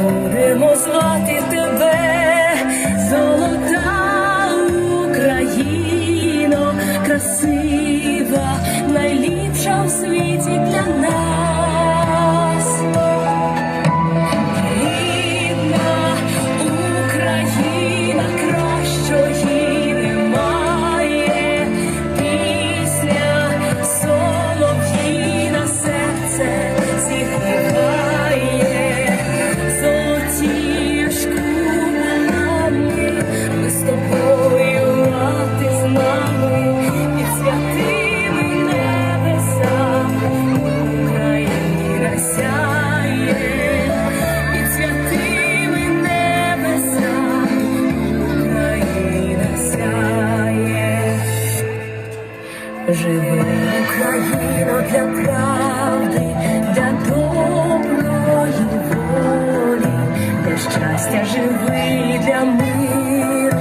будемо звати тебе, Живи Україно для правди, для доброї волі, для щастя живи для миру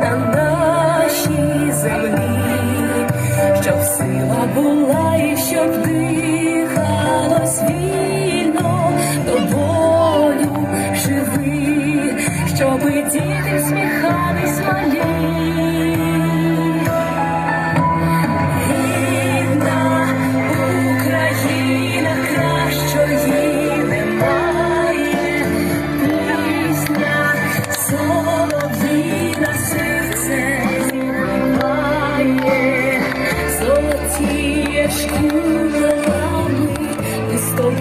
на нашій землі, щоб сила була і щоб дихалось вільно тобою живи, щоби діти сміхались малі.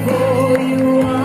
go, you are.